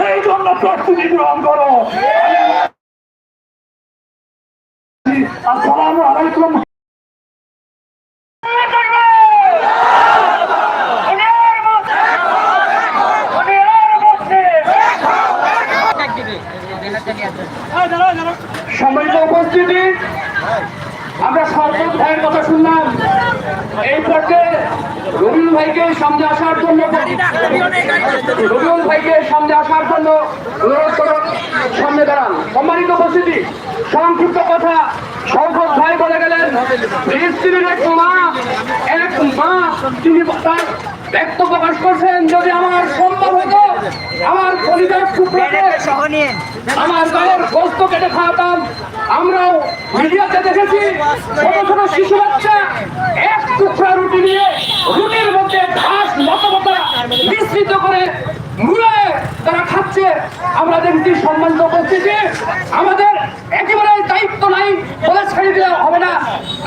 সেই জন্য প্রস্তুতি গ্রহণ করো। আসসালামু আলাইকুম। সম্মানিত উপস্থিতি, আমরা সরকার ভাইয়ের কথা শুনলাম। এই পর্যায়ে রবিউল ভাইকে সামনে আসার জন্য রবিউল ভাইকে সামনে আসার জন্য অনুরোধ করুন, সামনে দাঁড়ান। সম্মানিত উপস্থিতি, সংক্ষিপ্ত কথা, শওকত ভাই বলে গেলেন স্ত্রীর এক মা এক মা, তিনি তার ব্যক্ত প্রকাশ করছেন, যদি আমার সম্ভব হতো, আমার পরিবার টুকরোকে আমার গায়ের গোস্ত কেটে খাওয়াতাম। আমরাও মিডিয়াতে দেখেছি, ছোট ছোট শিশু বাচ্চা আমরা দেখছি সম্মানিত উপস্থিতি। আমাদের একেবারে দায়িত্ব নাই, বলে ছেড়ে দেওয়া হবে না।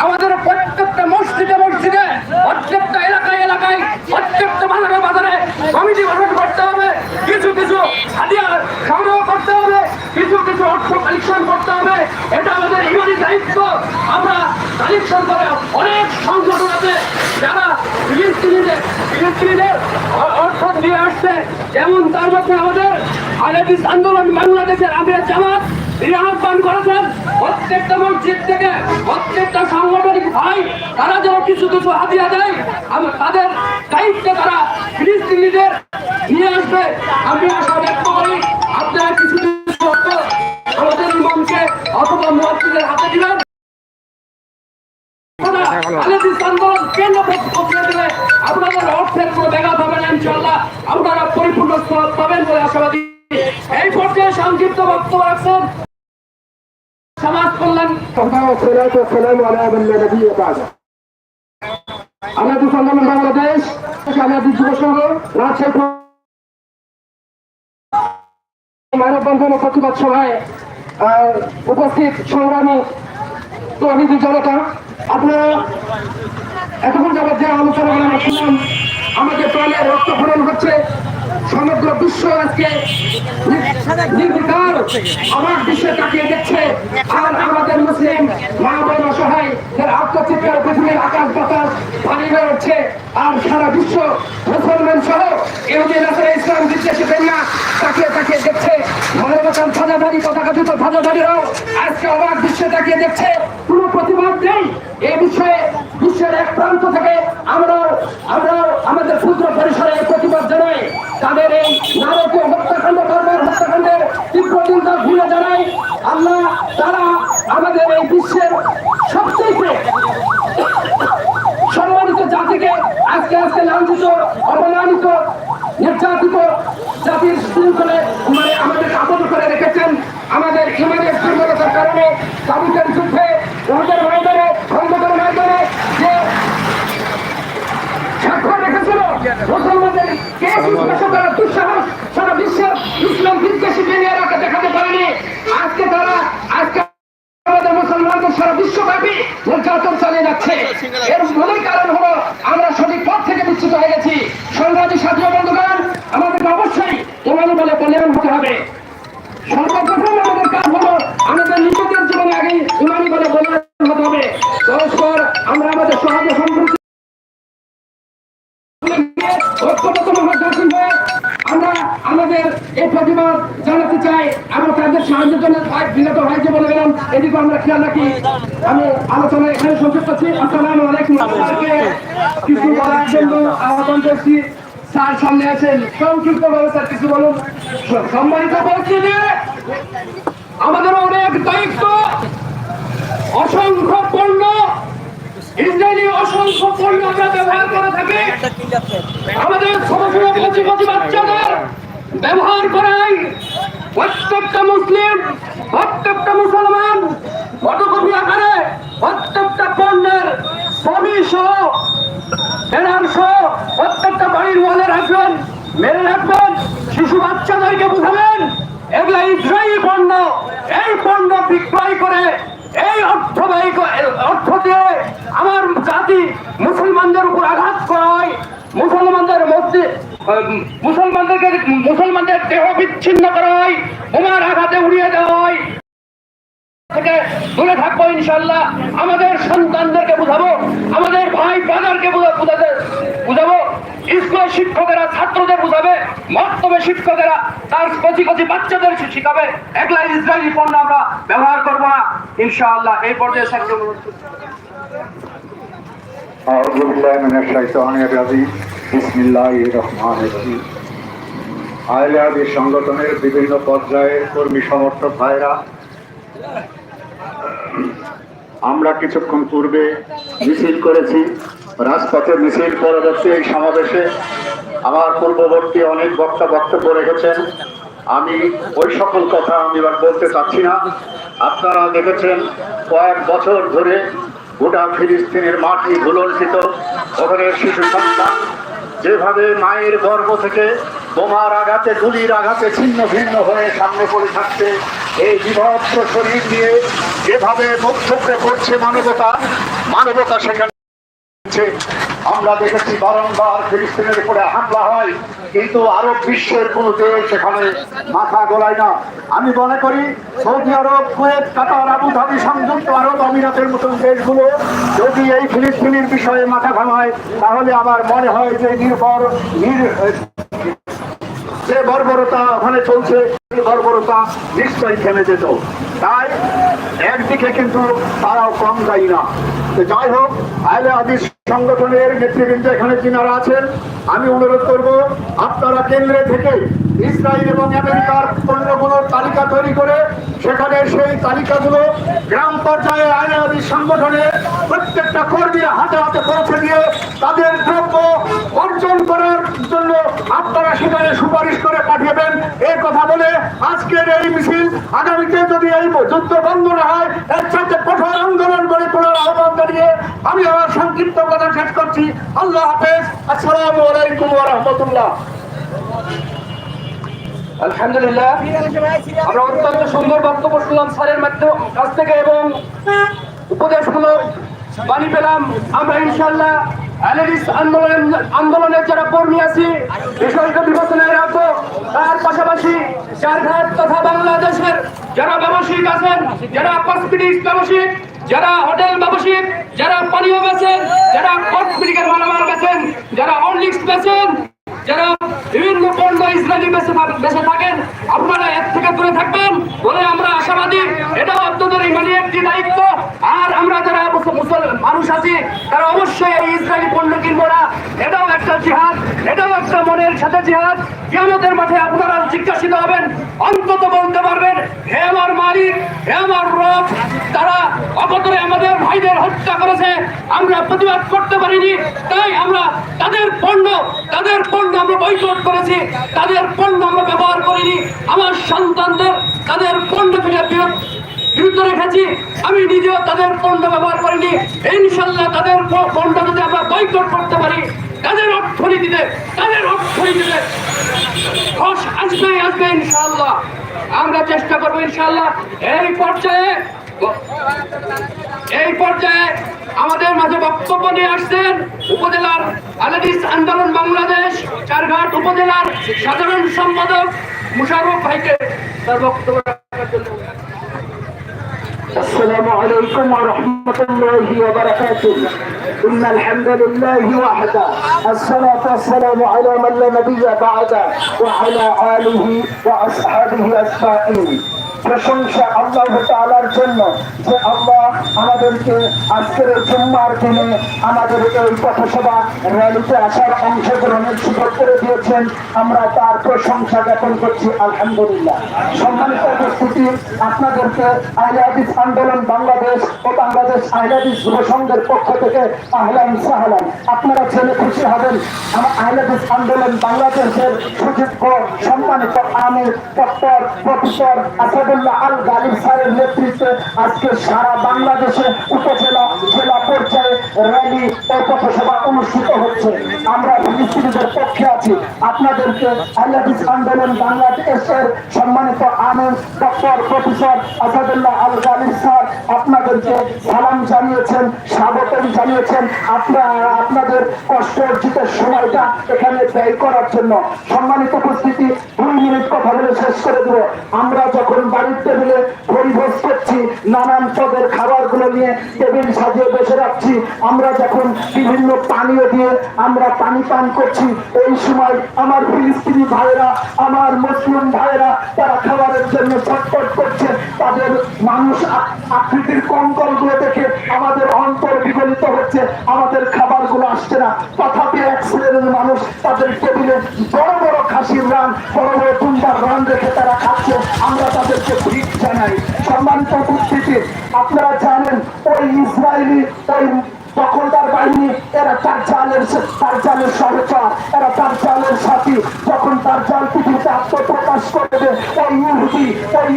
আমাদের প্রত্যেকটা মসজিদে মসজিদে, প্রত্যেকটা এলাকায় এলাকায়, প্রত্যেকটা বাজারে বাজারে কমিটি গঠন করতে হবে। কিছু কিছু হাদিয়া সংগ্রহ করতে হবে, কিছু কিছু অর্থ কালেকশন করতে হবে। এটা আমাদের ইমানি দায়িত্ব। আমরা কালেকশন করে অনেক সংগঠন আছে যারা ফিলিস্তিনিদের অর্থ দিয়ে আসছে। যেমন তার মধ্যে আমাদের আলেদিস আন্দোলন বাংলাদেশের আমির জামাত তিনি আহ্বান করেছেন। প্রত্যেকটা মসজিদ থেকে প্রত্যেকটা সাংগঠনিক ভাই, তারা যেন কিছু কিছু হাতিয়া দেয়, আমি তাদের দায়িত্বে তারা ফিলিস্তিনিদের নিয়ে আসবে। আমি আশা ব্যক্ত সংক্ষিপ্ত বক্তব্য রাখছেন। সমাজ কল্যাণ আমরা দু সংগ্রামী বাংলাদেশ আমরা দু যুব সংঘ রাজশাহী মানববন্ধন ও প্রতিবাদ সভায় উপস্থিত সংগ্রামী প্রভাবিত জনতা। আপনারা এতক্ষণ যাবত যে আলোচনা আমরা শুনলাম রক্ত হরণ হচ্ছে সমগ্র বিশ্ব আজকে নির্বিকার আমার বিশ্বে তাকিয়ে দেখছে আর আমাদের মুসলিম মা বোন অসহায় যার আত্মচিৎকার পৃথিবীর আকাশ বাতাস পানি উঠছে, আর সারা বিশ্ব মুসলমান সহ ইহুদি, নাসারা, ইসলাম বিদ্বেষী না, তাকিয়ে তাকিয়ে দেখছে মানবতার সাজাধারী পতাকা যুক্ত সাজাধারীরাও আজকে অবাক বিশ্বে তাকিয়ে দেখছে, কোনো প্রতিবাদ নেই। এই বিষয়ে বিশ্বের এক প্রান্ত থেকে আমরা আমরা আমাদের ক্ষুদ্র পরিসরে প্রতিবাদ জানাই। তাদের এই নারকীয় হত্যাকাণ্ড বর্বর হত্যাকাণ্ডের তীব্র চিন্তা ঘুরে জানাই আল্লাহ তারা আমাদের এই বিশ্বের সবচেয়ে সম্মানিত জাতিকে আজকে আজকে লাঞ্ছিত অপমানিত নির্যাতিত জাতির শৃঙ্খলে মানে আমাদের আবদ্ধ করে রেখেছেন আমাদের ইমানের দুর্বলতার কারণে তাবুকের যুদ্ধে ওদের ময়দানে খন্দকের ময়দানে যে স্বাক্ষর রেখেছিল মুসলমানদের কেস স্পষ্ট করার দুঃসাহস সারা বিশ্বের ইসলাম বিদ্বেষী বেরিয়ারাকে দেখাতে পারেনি আজকে তারা আজকে আমাদের মুসলমানদের সারা বিশ্বব্যাপী নির্যাতন চালিয়ে যাচ্ছে এর মূল কারণ হলো আমরা সঠিক পথ থেকে বিচ্যুত হয়ে গেছি সংগ্রামী সাথী বন্ধুগণ আমাদেরকে অবশ্যই ইমানি বলে বলিয়ান হতে হবে সর্বপ্রথম আমাদের কাজ হলো আমাদের নিজেদের জীবনে আগে ইমানি বলে বলিয়ান হতে হবে পরস্পর আমরা আমাদের সহজ সম্পর্ক আমাদের এই প্রতিবাদ জানাতে চাই আমরা তাদের সাহায্যের জন্য বিগত ভাইকে বলে গেলাম। এদিকে আমরা খেয়াল রাখি, আমি আলোচনা এখানে সংক্ষেপ করছি আসসালামু আলাইকুম। কিছু বলার জন্য আহ্বান করছি। স্যার সামনে আছেন। সংক্ষিপ্ত ভাবে স্যার কিছু বলুন। সম্মানিত পরিস্থিতি আমাদের অনেক দায়িত্ব, অসংখ্য পণ্য, ইসরায়েলি অসংখ্য পণ্য আমরা ব্যবহার করে থাকি। আমাদের ছোট ছোট কচি বাচ্চাদের ব্যবহার করাই প্রত্যেকটা মুসলিম, প্রত্যেকটা মুসলমান ফটোকপি আকারে প্রত্যেকটা পণ্যের ছবি সহ ব্যানার সহ প্রত্যেকটা বাড়ির ওয়ালে রাখবেন মেরে রাখবেন, শিশু বাচ্চাদেরকে বুঝাবেন এগুলা ইসরায়েলি পণ্য, এই পণ্য বিক্রয় করে, এই অর্থ ব্যয় অর্থ দিয়ে আমার জাতি মুসলমানদের উপর আঘাত করা হয় মুসলমানদের মধ্যে মুসলমানদেরকে মুসলমানদের দেহ বিচ্ছিন্ন করা হয় বোমার আঘাতে উড়িয়ে দেওয়া হয় থেকে দূরে থাকবো ইনশাল্লাহ আমাদের সন্তানদেরকে বুঝাবো আমাদের ভাই ব্রাদারকে বুঝাতে বুঝাবো স্কুলের শিক্ষকেরা ছাত্রদের বুঝাবে মক্তবে শিক্ষকেরা তার কচি কচি বাচ্চাদের শিখাবে একলা ইসরায়েলি পণ্য আমরা ব্যবহার করবো না ইনশাআল্লাহ এই পর্যায়ে স্যারকে অনুরোধ করছি। أعوذ بالله من الشيطان الرجيم সংগঠনের বিভিন্ন পর্যায়ের কর্মী সমর্থক ভাইরা, আমরা কিছুক্ষণ পূর্বে মিছিল করেছি, রাজপথে মিছিল পরবর্তী এই সমাবেশে আমার পূর্ববর্তী অনেক বক্তা বক্তব্য রেখেছেন। আমি ওই সকল কথা আমি এবার বলতে চাচ্ছি না। আপনারা দেখেছেন কয়েক বছর ধরে গোটা ফিলিস্তিনের মাটি ধুলঞ্চিত ওখানে শিশু সন্তান যেভাবে মায়ের গর্ব থেকে বোমার আঘাতে গুলির আঘাতে ছিন্ন ভিন্ন হয়ে সামনে পড়ে থাকছে, এই বিভত্র শরীর দিয়ে যেভাবে বক্তব্য করছে মানবতা মানবতা সেখানে। আমরা দেখেছি বারংবার ফিলিস্তিনের উপরে হামলা হয়, কিন্তু আরব বিশ্বের কোন দেশ সেখানে মাথা গলায় না। আমি মনে করি সৌদি আরব, কুয়েত, কাতার আবু ধাবি সংযুক্ত আরব আমিরাতের মতন দেশগুলো যদি এই ফিলিস্তিনের বিষয়ে মাথা ঘামায়, তাহলে আমার মনে হয় যে নির্ভর, নির যে বর্বরতা ওখানে চলছে বর্বরতা নিশ্চয়ই থেমে যেত। তাই একদিকে কিন্তু তারাও কম দায়ী না। তো যাই হোক আইলে আদিস সংগঠনের নেতৃবৃন্দ এখানে যিনারা আছেন, আমি অনুরোধ করব, আপনারা কেন্দ্রে থেকে ইসরায়েল এবং আমেরিকার পণ্যগুলোর তালিকা তৈরি করে সেখানে সেই তালিকাগুলো গ্রাম পর্যায়ে আইলে আদিস সংগঠনের প্রত্যেকটা কর্মীর হাতে হাতে পৌঁছে দিয়ে তাদের দ্রব্য অর্জন করার জন্য আপনারা সেখানে সুপারিশ করে পাঠিয়েবেন এই কথা বলে আজকের এই মিছিল আগামীতে যদি এই যুদ্ধ বন্ধ না হয়, এর সাথে কঠোর আন্দোলন গড়ে তোলার আহ্বান জানিয়ে আমি আমার সংক্ষিপ্ত কথা শেষ করছি। আল্লাহ হাফেজ। আসসালামু আলাইকুম রাহমাতুল্লাহ। আলহামদুলিল্লাহ। আমরা অত্যন্ত সুন্দর বক্তব্য শুনলাম স্যারের মাধ্যম কাছ থেকে এবং উপদেশমূলক বাণী পেলাম। আমরা ইনশাল্লাহ অ্যানালিস্ট আন্দোলন আন্দোলনের যারা কর্মী আছি বিষয়টা বিবেচনায় রাখব তার পাশাপাশি চারঘাট তথা বাংলাদেশের যারা ব্যবসায়িক আছেন, যারা কসমেটিক্স ব্যবসায়িক, যারা হোটেল ব্যবসায়িক, যারা পানীয় বেছেন, যারা কসমেটিকের মালামাল বেছেন, যারা অনলিক্স বেছেন, যারা বিভিন্ন পণ্য ইসরায়েলি বেঁচে বেঁচে থাকেন, আপনারা এর থেকে দূরে থাকবেন বলে আমরা আশাবাদী। এটাও আপনাদের ইমানি একটি দায়িত্ব। আর আমরা যারা মানুষ আছি, তারা অবশ্যই এই ইসরায়েলি পণ্য কিনবো না। এটাও একটা জিহাদ, এটাও একটা মনের সাথে জিহাদ। কিয়ামতের মাঠে আপনারা জিজ্ঞাসিত হবেন, অন্তত বলতে পারবেন, হে আমার মালিক, হে আমার রব, তারা অপতরে আমাদের ভাইদের হত্যা করেছে। আমরা প্রতিবাদ করতে পারিনি, তাই আমরা তাদের পণ্য তাদের পণ্য আমরা বয়কট করেছি, তাদের পণ্য আমরা ব্যবহার করিনি। আমার সন্তানদের তাদের পণ্য থেকে বিরুদ্ধ রেখেছি। আমি নিজেও তাদের পণ্য ব্যবহার করিনি। ইনশাল্লাহ তাদের পণ্য যদি আমরা বয়কট করতে পারি। তাদের অর্থনীতিতে তাদের অর্থনীতিতে আসবে আসবে ইনশাল্লাহ। আমরা চেষ্টা করব ইনশাল্লাহ। এই পর্যায়ে এই পর্যায়ে আমাদের মাঝে বক্তব্য নিয়ে আসছেন উপজেলার আলাদিস আন্দোলন বাংলাদেশ চারঘাট উপজেলার সাধারণ সম্পাদক মুশারফ ভাইকে তার বক্তব্য রাখার জন্য السلام عليكم ورحمة الله وبركاته إن الحمد لله وحده الصلاة والسلام على من لا نبي بعده وعلى آله وأصحابه أجمعين প্রশংসা আল্লাহ তাআলার জন্য যে আল্লাহ আমাদেরকে আজকের দিনে আমাদের এই পথসভা র্যালিতে আসার অংশগ্রহণের সুযোগ করে দিয়েছেন। আমরা তার প্রশংসা জ্ঞাপন করছি, আলহামদুলিল্লাহ। সম্মানিত উপস্থিতি, আপনাদেরকে আহলাদিস আন্দোলন বাংলাদেশ ও বাংলাদেশ আহলাদিস যুব সংঘের পক্ষ থেকে আপনারা জেনে খুশি হবেন, আমার আহলাদিস আন্দোলন বাংলাদেশের সুযোগ্য সম্মানিত আমির প্রফেসর আসাদুল্লাহ আল গালিব স্যারের নেতৃত্বে আজকে সারা বাংলাদেশে উপজেলা, জেলা পর্যায়ে র্যালি ও পথসভা অনুষ্ঠিত হচ্ছে। আমরা ফিলিস্তিনিদের পক্ষে আছি। আপনাদেরকে আল্লাহিস আন্দোলন বাংলাদেশের সম্মানিত আমির, doctor, professor Asadullah Al Ghalib sir আপনাদেরকে সালাম জানিয়েছেন, স্বাগতম জানিয়েছেন। আপনারা আপনাদের কষ্ট অর্জিত সময়টা এখানে ব্যয় করার জন্য। সম্মানিত উপস্থিতি, দুই মিনিট কথা বলে শেষ করে দেবো। আমরা যখন বাড়ির টেবিলে পরিভোজ করছি, নানান পদের খাবারগুলো নিয়ে টেবিল সাজিয়ে বসে রাখছি। আমরা যখন বিভিন্ন পানীয় দিয়ে আমরা পানি পান করছি, এই সময় আমার ফিলিস্তিনি ভাইরা আমার মুসলিম ভাইরা তারা খাবারের জন্য ছটফট করছে। তাদের মানুষ আকৃতির কঙ্কলগুলো দেখে আমাদের অন্তর বিগলিত হচ্ছে। আমাদের খাবারগুলো আসছে না। তথাপি এক শ্রেণির মানুষ তাদের টেবিলে বড় বড় খাসির রান, বড় বড় টুম্বার রান রেখে তারা জানাই সম্মানিত উপস্থিতি, আপনারা জানেন ওই ইসরায়েলি ওই দখলদার বাহিনী, এরা তার জালের তার জালের সহচর, এরা তার জালের সাথী। যখন তার জাল পৃথিবীতে আত্মপ্রকাশ করবে, ওই ইহুদি, ওই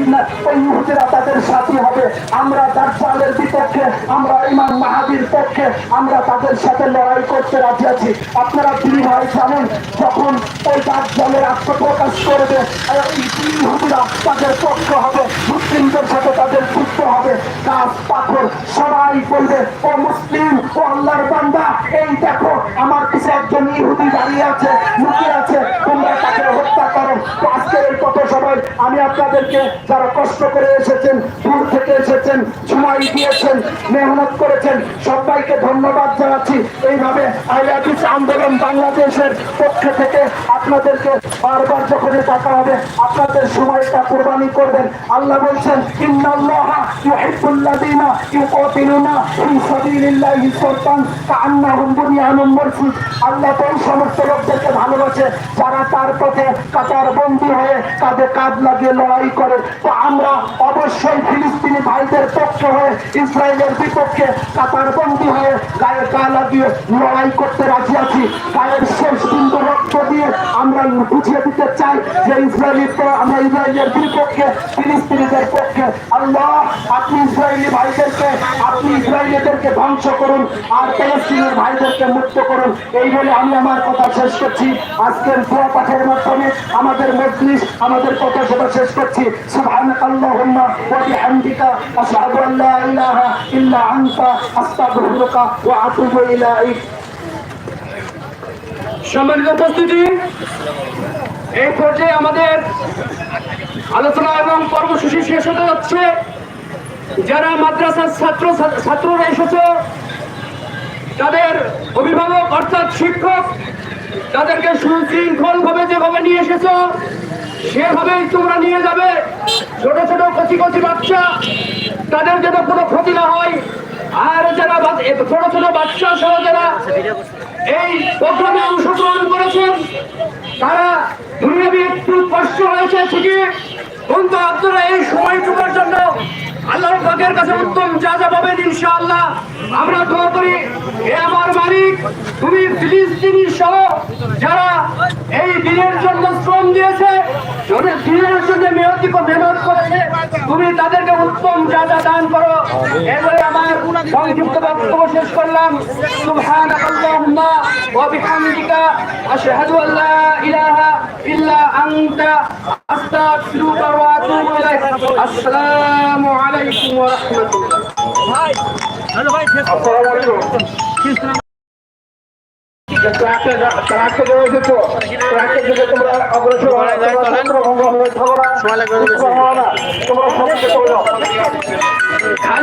ওই ইহুদিরা তাদের সাথী হবে। আমরা তার জালের বিপক্ষে, আমরা ইমাম মাহাদির পক্ষে, আমরা তাদের সাথে লড়াই করতে রাজি আছি। আপনারা তিনি ভাই জানেন, যখন ওই তার জলের আত্মপ্রকাশ করবে তাদের পক্ষ হবে, মুসলিমদের সাথে তাদের যুদ্ধ হবে। গাছ, পাথর, সবাই বলবে, ও মুসলিম, ও আল্লাহর বান্দা, এই দেখো, আমার পিছে একজন ইহুদি দাঁড়িয়ে আছে, লুকিয়ে আছে, তোমরা তাকে হত্যা করো। আজকের এই কত সবাই আমি আপনাদেরকে যারা কষ্ট করে এসেছেন, দূর থেকে এসেছেন, সময় দিয়েছেন, মেহনত করেছেন। সবাইকে ধন্যবাদ জানাচ্ছি। এইভাবে আইলাটিস আন্দোলন বাংলাদেশের পক্ষ থেকে আপনাদেরকে বারবার যখন টাকা হবে, আপনাদের সময়টা কোরবানি করবেন। আল্লাহ বলছেন আল্লাহ সমস্ত লোকদেরকে ভালোবাসে, যারা তার পথে কাতার বন্দী হয়ে কাঁধে কাঁধ লাগিয়ে লড়াই করে। তো আমরা অবশ্যই ফিলিস্তিনি ভাইদের পক্ষে হয়ে, ইসরায়েলের বিপক্ষে কাতার বন্দী হয়ে গায়ে গা লাগিয়ে লড়াই করতে রাজি আছি। গায়ের শেষ বিন্দু রক্ত দিয়ে আমরা বুঝিয়ে দিতে চাই যে ইসরায়েলি আমরা ইসরায়েলের বিপক্ষে, ফিলিস্তিনিদের পক্ষে। আল্লাহ, আপনি ইসরায়েলি ভাইদেরকে, আপনি ইসরায়েলিদেরকে ধ্বংস করুন আর ফিলিস্তিনের ভাইদেরকে মুক্ত করুন। এই বলে আমি আমার কথা শেষ করছি। আজকের দোয়া পাঠের মাধ্যমে আমাদের মজলিস, আমাদের কথা সেটা শেষ করছি। ওয়া বিহামদিকা, আশহাদু আন লা ইলাহা ইল্লা আনতা, আস্তাগফিরুকা ওয়া আতুবু ইলাইক। সম্মানিত উপস্থিতি, এই পর্যায়ে আমাদের আলোচনা এবং কর্মসূচি শেষ হতে যাচ্ছে। যারা মাদ্রাসার ছাত্র, ছাত্ররা এসেছে, তাদের অভিভাবক অর্থাৎ শিক্ষক, তাদেরকে সুশৃঙ্খল ভাবে যেভাবে নিয়ে এসেছ, সেভাবেই তোমরা নিয়ে যাবে। ছোট ছোট, কচি কচি বাচ্চা, তাদের যেন কোনো ক্ষতি না হয়। আর যারা ছোট ছোট বাচ্চা সহ যারা এই প্রোগ্রামে অংশগ্রহণ করেছেন, তারা দুনিয়াবি একটু কষ্ট হয়েছে ঠিকই, কিন্তু আপনারা এই সময়টুকুর জন্য আল্লাহর পাকের কাছে উত্তম যা যা পাবেন ইনশাআল্লাহ। আমরা দোয়া করি, হে আমার মালিক, তুমি ফিলিস্তিনি সহ যারা এই দিনের জন্য শ্রম দিয়েছে দিনের জন্য মেহতি মেহনত করেছে, তুমি তাদেরকে উত্তম যা যা দান করো। এবারে আমার সংক্ষিপ্ত বক্তব্য শেষ করলাম। সুবহানাক ইল্লা আনতা আস্তাগফিরুকা ওয়া আতুবু ইলাইক। আসসালামু আলাইকুম ওয়া রাহমাতুল্লাহ। ট্রাকে ট্রাকে রয়েছে তো ট্রাকে যদি তোমরা